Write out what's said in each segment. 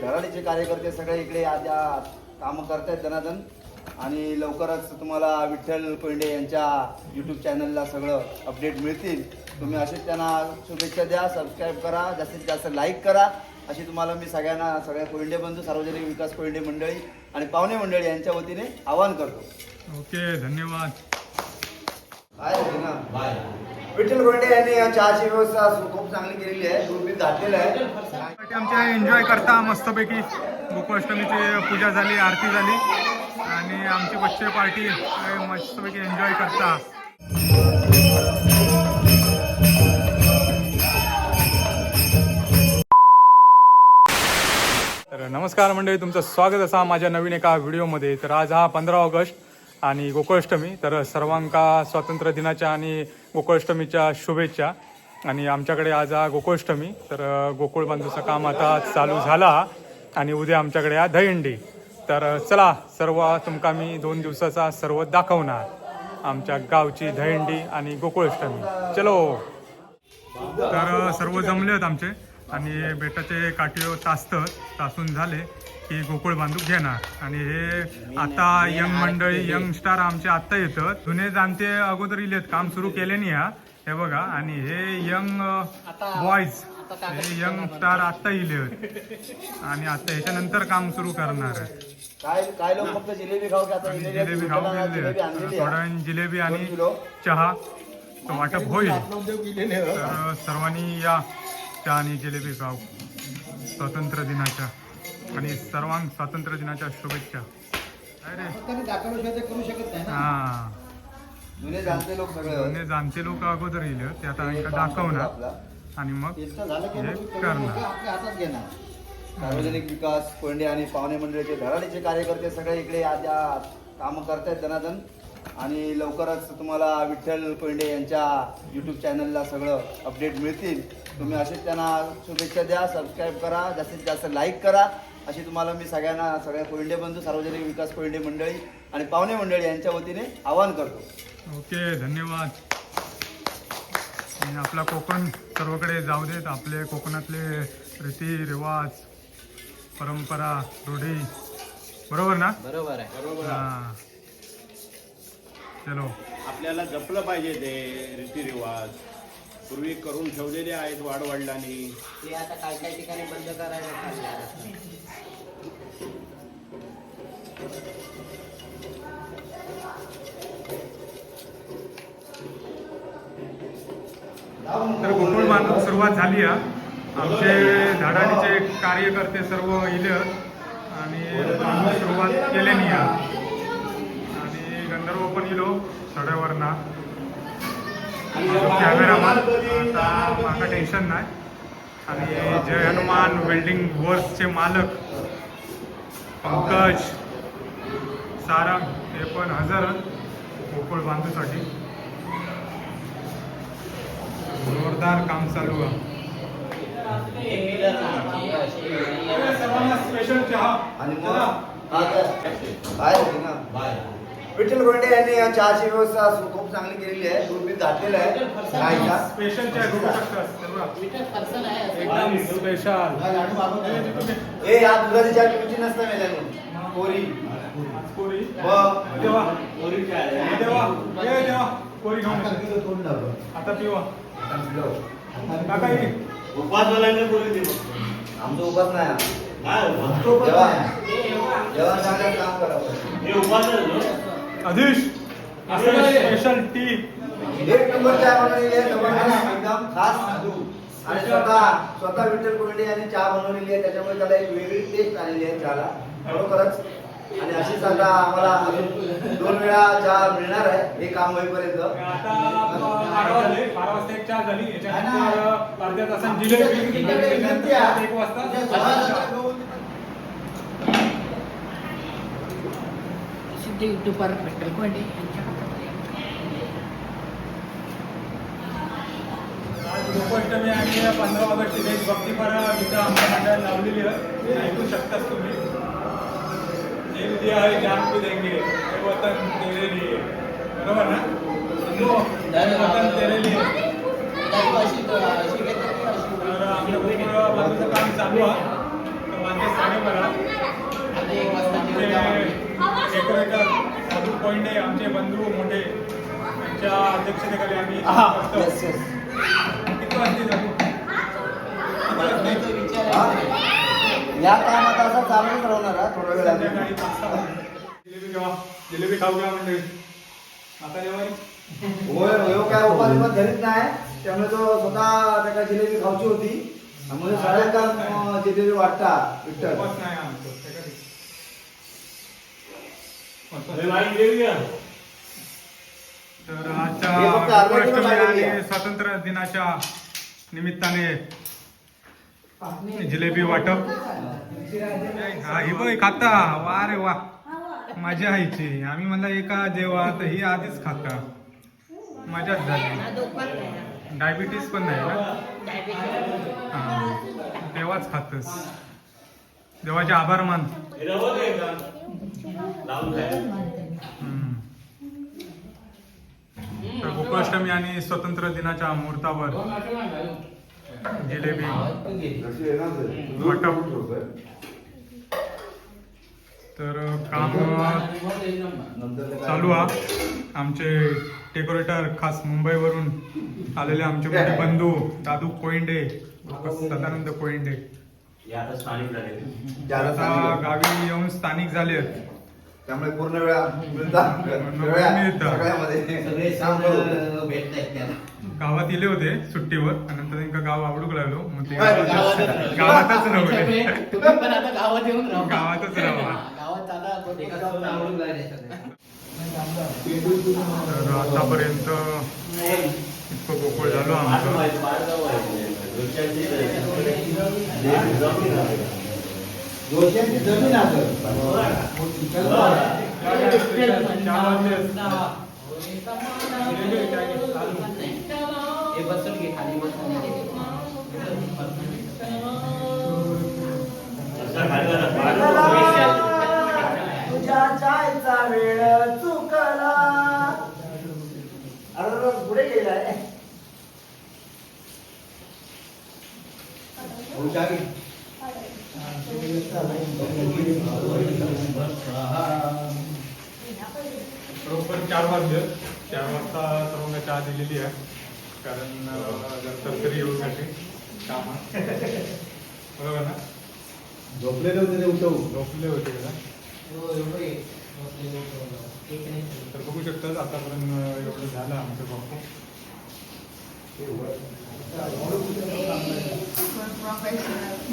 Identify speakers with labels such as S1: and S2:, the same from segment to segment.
S1: धराडीचे कार्यकर्ते सगळे इकडे आज कामं करतायत जनार्दन. आणि लवकरच तुम्हाला विठ्ठल कोंडे यांच्या यूट्यूब चॅनलला सगळं अपडेट मिळतील. तुम्ही असेच त्यांना शुभेच्छा द्या सबस्क्राईब करा जास्तीत जास्त लाईक करा. अशी तुम्हाला मी सगळ्यांना सगळ्या कोयंडे बंधू सार्वजनिक विकास कोयंडे मंडळी आणि पाहुणे मंडळी यांच्या वतीने आवाहन करतो.
S2: ओके धन्यवाद.
S1: आहे होती ना विठ्ठल गोंडे यांनी या चहाची व्यवस्था खूप चांगली केलेली आहे. दूरबीर घातलेलं आहे.
S2: आमच्या एन्जॉय करता मस्तपैकी गोकुळाष्टमीची पूजा झाली आरती झाली. आणि आमची बच्चे पार्टी मस्तपैकी एन्जॉय करता. तर नमस्कार मंडळी तुमचं स्वागत असा माझ्या नवीन एका व्हिडिओमध्ये. तर आज हा पंधरा ऑगस्ट आणि गोकुळाष्टमी तर सर्वांका स्वातंत्र्य दिनाच्या आणि गोकुळाष्टमीच्या शुभेच्छा. आणि आमच्याकडे आज हा गोकुळाष्टमी तर गोकुळ बांधूचं काम आता चालू झाला आणि उद्या आमच्याकडे हा दहीहंडी. तर चला सर्व तुमका मी दोन दिवसाचा सर्व दाखवणार. आमच्या गावची दहीहंडी आणि गोकुळाष्टमी. चलो. तर सर्व जमले आहेत आमचे. आणि बेटाचे काठी तासतं तासून झाले. की गोकुळ बांधूक घेणार. आणि हे आता यंग मंडळी यंग स्टार आमचे आत्ता येतात जुने जाणते अगोदर इलेत काम सुरू केले नाही हा. हे बघा आणि हे यंग बॉयज हे यंग स्टार आत्ता इले आहेत आणि आता ह्याच्यानंतर काम सुरू करणार आहे.
S1: काय काय लोक फक्त जिलेबी खाऊ आणलेली
S2: थोड्या जिलेबी आणि. चहा. तो वाटप होईल. तर सर्वांनी या चहा आणि जिलेबी खाऊ. स्वातंत्र्य दिनाच्या. आणि सर्वां स्वातंत्र्य दिनाच्या शुभेच्छा. अरे हा.
S1: जुने जाणते लोक सगळे
S2: जुने जाणते लोक अगोदर येईल ते आता यांना दाखवणार.
S1: आपला.
S2: आणि मग हे करणार.
S1: सार्वजनिक विकास कोंडे आणि पाहुणे मंडळीचे धराडीचे कार्यकर्ते सगळे इकडे आज कामं करतायत जनार्दन. आणि लवकरच तुम्हाला विठ्ठल कोंडे यांच्या यूट्यूब चॅनलला सगळं अपडेट मिळतील. तुम्ही असेच त्यांना शुभेच्छा द्या सबस्क्राईब करा जास्तीत जास्त लाईक करा. अशी तुम्हाला मी सगळ्यांना सगळ्या कोयंडे बंधू सार्वजनिक विकास कोयंडे मंडळी आणि पाहुणे मंडळी यांच्या वतीने आवाहन करतो.
S2: ओके धन्यवाद. आणि आपला कोकण सर्वकडे जाऊ देत आपले कोकणातले रीती रिवाज परंपरा रूढी. बरोबर ना?
S3: बरोबर आहे.
S2: हा. चलो.
S4: आपल्याला जपलं पाहिजे ते रीतिरिवाज. पूर्वी करून ठेवलेले आहेत वाडवडिलांनी
S3: ते आता काय काय ठिकाणी बंद करायला.
S2: तर गोकुळ बांधून सुरुवात झाली आहे आमचे झाडाडीचे कार्यकर्ते सर्व इले आणि बांधून सुरुवात केलेली आहे गंधर्व पण इलो सड्यावरना. कॅमेरामॅन आता माका टेन्शन नाही. आणि जय हनुमान वेल्डिंग वर्क्सचे मालक पंकज सारंग हे पण हजर गोकुळ बांधूसाठी. जोरदार काम चालू आहे. स्पेशल चहा
S1: आणि होती ना विठ्ठल कोंडे यांनी या चहाची व्यवस्था सु- खूप चांगली केलेली आहे. दूरबीर घातलेलं आहे. चहाचा.
S2: स्पेशल चहा घेऊ शकतात एकदम स्पेशल.
S1: ए या दुधाची चहा पिऊची नसतं मेल्याने कोरी.
S2: कोरी.
S1: व-
S2: देवा. देवा. ये देवा. कोरी. घेऊन ये. आता पिवा. काका ये.
S1: आमचं उपास नाही हा. जेव्हा जेव्हा चांगलं काम करावं.
S2: अधीश असं स्पेशल टी
S1: एक नंबर चहा बनवलेली आहे जबरदस्त एकदम खास आणि स्वतः स्वतः विठ्ठल कोंडे यांनी चहा बनवलेली आहे त्याच्यामुळे त्याला एक वेगळी टेस्ट आलेली आहे चहाला. खरोखरच आणि अशीच आता आम्हाला अजून दोन वेळा चहा मिळणार आहे हे काम होईपर्यंत.
S2: बारा वाजता एक चहा झाली याच्यानंतर अर्ध्या तासात जिलेबी त्याच्यानंतर एक वाजता
S5: कोंडे यांच्या
S2: आज गोकुळाष्टमी आणि पंधरा ऑगस्ट देशभक्तीपर गीतं आमच्या मंडळात लावलेली आहे ऐकू शकताच तुम्ही एक दिया है जान को देंगे वतन तेरे लिए बरोबर ना वतन तेरे लिए तर गोकुळ बांधूचं काम चालू आहे
S3: आणि एक वाजता
S2: आमचे साधू बंधू मोठे यांच्या अध्यक्षतेखाली आम्ही
S1: हा हा? या टायमात असं चालूच राहणार हा, थोडा वेळ.
S2: जिलेबी जिलेबी खाऊ घ्या म्हणजे. आता
S1: होय होय. काय उपाधी पण घरीच नाही. त्यामुळे तो स्वतः त्याला जिलेबी खाऊची होती. म्हणून सगळ्यांना जिलेबी वाटता विठ्ठल
S2: उपवास नाही आमचं त्याच्यासाठी. तर
S1: हे फक्त
S2: आजच्या
S1: अर्धा किलो.
S2: आणि स्वातंत्र्य दिनाच्या निमित्ताने जिलेबी वाटप. हा ही बघ खाता. वा रे वा. मजा आईची आम्ही म्हणला एका जेव्हा तर ही आधीच खाता. मजाच झाली. डायबिटीस पण नाही ना. तेव्हाच खातस देवाचे आभार मान. तर गोकुळाष्टमी आणि स्वतंत्र दिनाच्या मुहूर्तावर जिलेबी तर काम चालू हा आमचे डेकोरेटर खास मुंबईवरून आलेले आमचे मोठे बंधू दादू कोइंडे सदानंद कोइंडे आता गावी येऊन स्थानिक झाले
S1: त्यामुळे पूर्ण वेळा
S2: गावात इले होते सुट्टीवर नंतर त्यांना गाव आवडूक लागलो. मग ते
S3: गावातच
S2: नव्हते गावातच राहा. तर आतापर्यंत इतकं गोकुळ झालो आमचं.
S1: जोशांची जमीन
S3: हे बसून घे खाली
S1: तुझ्या जायचा वेळ चुकला. अरे पुढे गेलाय
S2: बरोबर चार वाजले. चार वाजता सर्वांना चहा दिलेली आहे. कारण अं, जर तरतरी येऊसाठी काम बरोबर ना?
S1: झोपलेले होते ते उठवू
S2: झोपले होते का तर बघू शकतात आतापर्यंत एवढं झालं आमचं बापू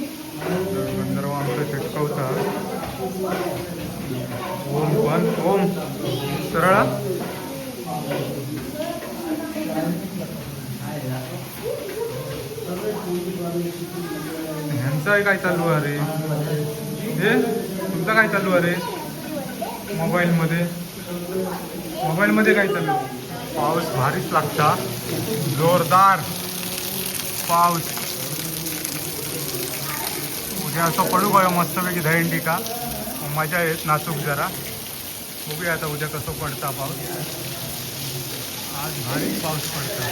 S2: गंधर्व आमचं चिटकवता ओम वन ओम. सरळा. ह्यांचं काय चालू आहे? रे हे? तुमचं काय चालू आहे रे? मोबाईलमध्ये. मोबाईलमध्ये काय चालू पाऊस भारीच लागता. जोरदार पाऊस. उद्या असं पडू गयो मस्तपैकी दहींडी का मजा येत नाचूक जरा. बघूया आता उद्या कसं पडता पाऊस. आज भारीच पाऊस पडता.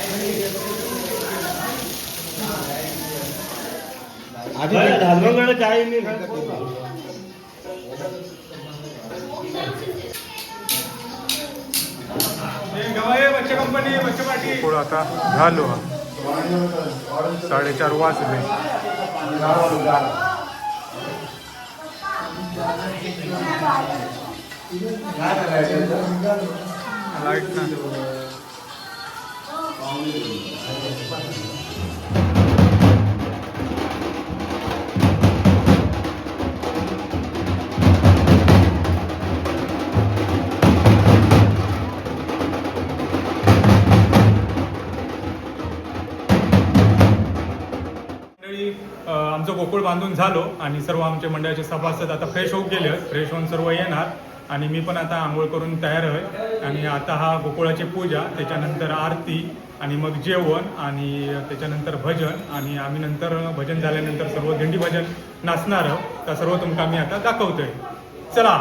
S2: कंपनी बच्चे पाटी आता झालो साडेचार वाजले. लाइट ना. आमचं गोकुळ बांधून झालो आणि सर्व आमच्या मंडळाचे सभासद आता फ्रेश होऊन गेले फ्रेश होऊन सर्व येणार आणि मी पण आता आंघोळ करून तयार आहे. आणि आता हा गोकुळाची पूजा त्याच्यानंतर आरती आणि मग जेवण आणि त्याच्यानंतर भजन आणि आम्ही नंतर भजन झाल्यानंतर सर्व दिंडी भजन नाचणार आहोत. तर सर्व तुमका मी आता दाखवतोय. चला.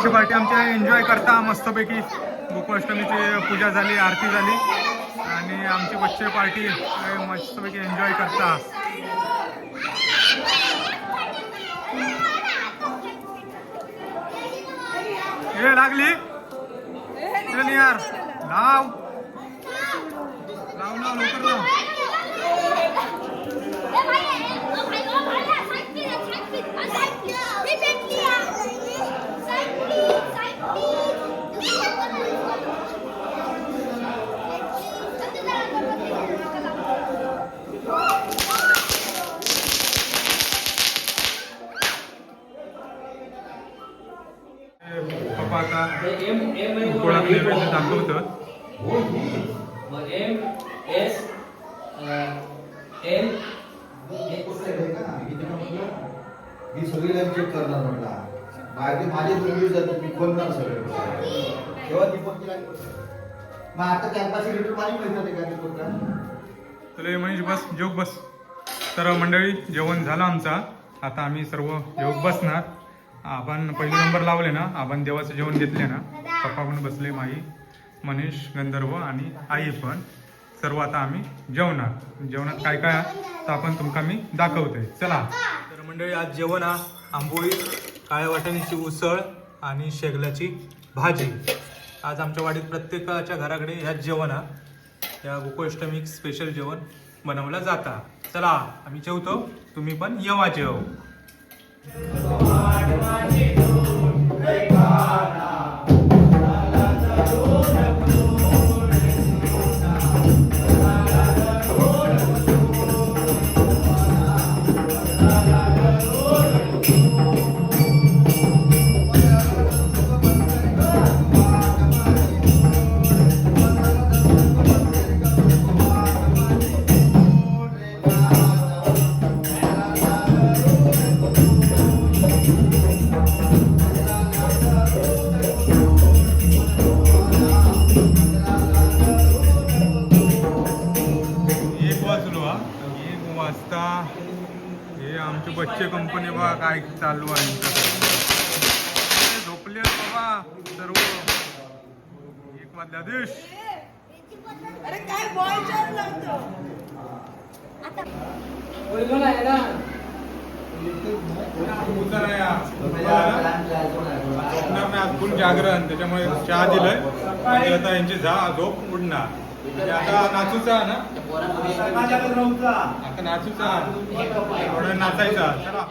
S1: वाटू
S2: बच्चे पार्टी आमच्या एन्जॉय करता मस्तपैकी. गोकुळाष्टमीची पूजा झाली आरती झाली. आणि आमची बच्चे पार्टी मस्तपैकी एन्जॉय करता. ए लागली. चल यार लाव. लाव लाव लवकर लाव. पप्पा
S1: तेव्हा दीपकची लाईन मग आता कॅम्पस लिटर पाणी मिळतं ते काय दीपकला
S2: चले मनीष बस जेवक बस. तर मंडळी जेवण झालं आमचा. आता आम्ही सर्व जेवक बसणार. आपण पहिले नंबर लावले ना आपण देवाचं जेवण घेतले ना. पप्पा पण बसले माई मनीष गंधर्व आणि आई पण. सर्व आता आम्ही जेवणार. जेवणात काय काय आहे, तर आपण तुमका मी दाखवते चला. तर मंडळी आज जेवण हा आंबोळी काळ्या वाटाण्याची उसळ आणि शेगलाची भाजी. आज आमच्या वाडीत प्रत्येकाच्या घराकडे ह्याच जेवण हा. या गोकुळाष्टमी स्पेशल जेवण बनवलं जाता चला आम्ही जेवतो. तुम्ही पण येवा जेव. फुल जागरण त्याच्यामुळे चहा दिलंय. आणि आता यांची झा झोप उडणार. म्हणजे आता नाचूचा ना? आता नाचूचा. थोडं नाचायचा. चला.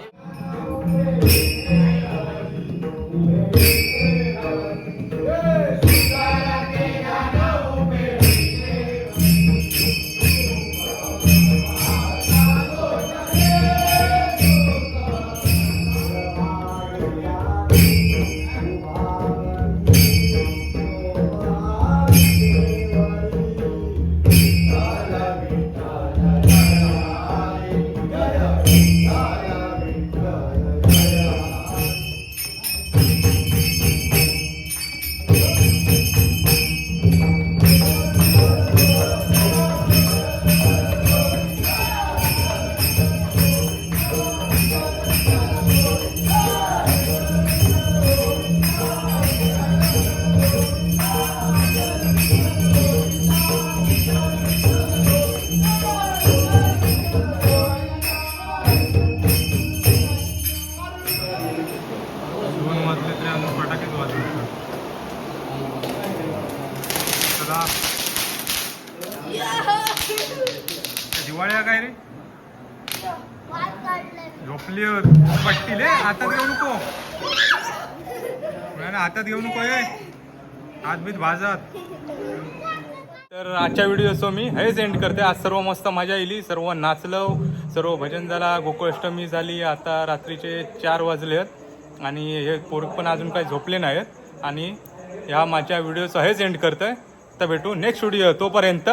S2: झोपली पट्टीले हातात घेऊ नको. हातात घेऊ नको ये हात बीत भाजत. तर आजच्या व्हिडिओ सो मी हेच एंड करते. आज सर्व मस्त मजा येईल सर्व नाचलो सर्व भजन झाला गोकुळाष्टमी झाली आता रात्रीचे चार वाजले आहेत. आणि हे पोर पण अजून काही झोपले नाहीत. आणि ह्या माझ्या व्हिडिओचं हेच एंड करतोय. तर भेटू नेक्स्ट व्हिडिओ तोपर्यंत.